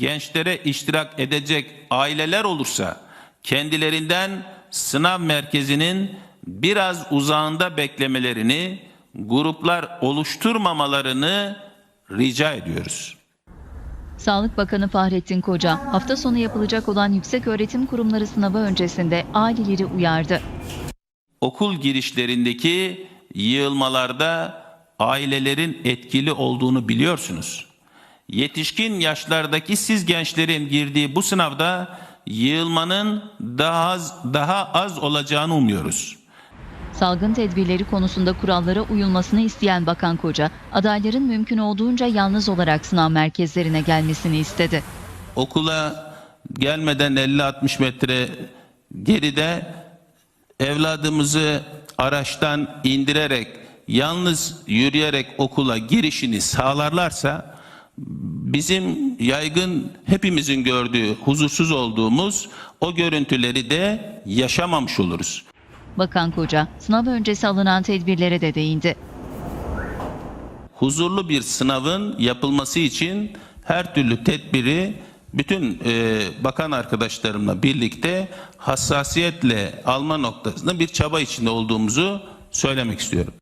gençlere iştirak edecek aileler olursa kendilerinden sınav merkezinin biraz uzağında beklemelerini, gruplar oluşturmamalarını rica ediyoruz. Sağlık Bakanı Fahrettin Koca, hafta sonu yapılacak olan yükseköğretim kurumları sınavı öncesinde aileleri uyardı. okul girişlerindeki yığılmalarda ailelerin etkili olduğunu biliyorsunuz. Yetişkin yaşlardaki siz gençlerin girdiği bu sınavda yığılmanın daha az, daha az olacağını umuyoruz. Salgın tedbirleri konusunda kurallara uyulmasını isteyen Bakan Koca, adayların mümkün olduğunca yalnız olarak sınav merkezlerine gelmesini istedi. Okula gelmeden 50-60 metre geride evladımızı araçtan indirerek yalnız yürüyerek okula girişini sağlarlarsa bizim yaygın hepimizin gördüğü huzursuz olduğumuz o görüntüleri de yaşamamış oluruz. Bakan Koca, sınav öncesi alınan tedbirlere de değindi. huzurlu bir sınavın yapılması için her türlü tedbiri bütün e, bakan arkadaşlarımla birlikte hassasiyetle alma noktasında bir çaba içinde olduğumuzu söylemek istiyorum.